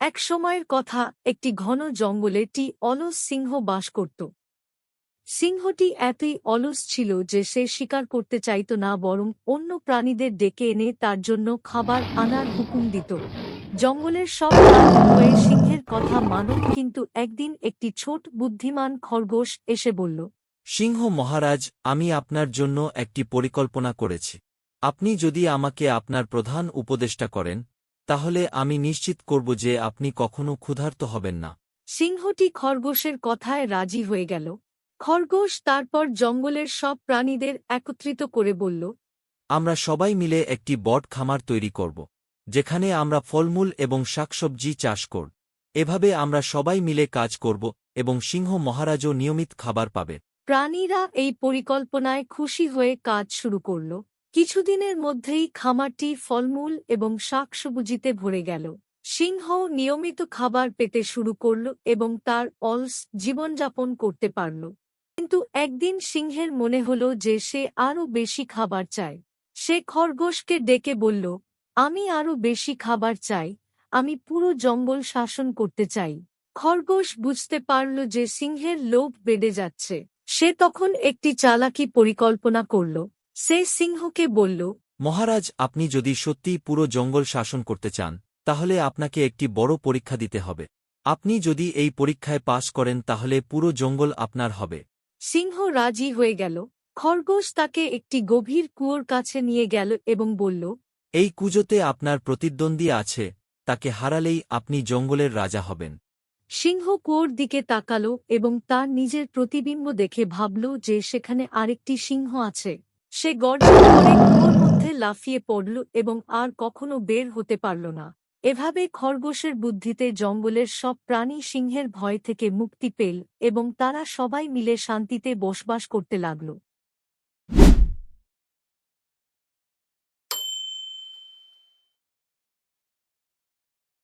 এক সময়ের কথা, একটি ঘন জঙ্গলে টি অলস সিংহ বাস করত। সিংহটি এতই অলস ছিল যে সে শিকার করতে চাইত না, বরং অন্য প্রাণীদের ডেকে এনে তার জন্য খাবার আনার হুকুম দিত। জঙ্গলের সব হয়ে সিংহের কথা মানত, কিন্তু একদিন একটি ছোট বুদ্ধিমান খরগোশ এসে বলল, সিংহ মহারাজ, আমি আপনার জন্য একটি পরিকল্পনা করেছি। আপনি যদি আমাকে আপনার প্রধান উপদেষ্টা করেন তাহলে আমি নিশ্চিত করব যে আপনি কখনো ক্ষুধার্ত হবেন না। সিংহটি খরগোশের কথায় রাজি হয়ে গেল। খরগোশ তারপর জঙ্গলের সব প্রাণীদের একত্রিত করে বলল আমরা সবাই মিলে একটি বট খামার তৈরি করব যেখানে আমরা ফলমূল এবং শাকসবজি চাষ করব এভাবে আমরা সবাই মিলে কাজ করব এবং সিংহ মহারাজও নিয়মিত খাবার পাবে। প্রাণীরা এই পরিকল্পনায় খুশি হয়ে কাজ শুরু করল। কিছুদিনের মধ্যেই খামারটি ফলমূল এবং শাকসবুজিতে ভরে গেল। সিংহ নিয়মিত খাবার পেতে শুরু করল এবং তার অলস জীবনযাপন করতে পারল। কিন্তু একদিন সিংহের মনে হল যে সে আরও বেশি খাবার চায়। সে খরগোশকে ডেকে বলল, আমি আরও বেশি খাবার চাই। আমি পুরো জঙ্গল শাসন করতে চাই। খরগোশ বুঝতে পারল যে সিংহের লোভ বেড়ে যাচ্ছে। সে তখন একটি চালাকি পরিকল্পনা করল। সে সিংহকে বলল মহারাজ আপনি যদি সত্যিই পুরো জঙ্গল শাসন করতে চান তাহলে আপনাকে একটি বড় পরীক্ষা দিতে হবে। আপনি যদি এই পরীক্ষায় পাশ করেন তাহলে পুরো জঙ্গল আপনার হবে। সিংহ রাজি হয়ে গেল। খরগোশ তাকে একটি গভীর কুয়োর কাছে নিয়ে গেল এবং বলল এই কুজোতে আপনার প্রতিদ্বন্দ্বী আছে তাকে হারালেই আপনি জঙ্গলের রাজা হবেন। সিংহ কুয়োর দিকে তাকাল এবং তার নিজের প্রতিবিম্ব দেখে ভাবল যে সেখানে আরেকটি সিংহ আছে। সে গর্জন করে কুয়োর মধ্যে লাফিয়ে পড়ল এবং আর কখনো বের হতে পারল না। এভাবে খরগোশের বুদ্ধিতে জঙ্গলের সব প্রাণী সিংহের ভয় থেকে মুক্তি পেল এবং তারা সবাই মিলে শান্তিতে বসবাস করতে লাগল।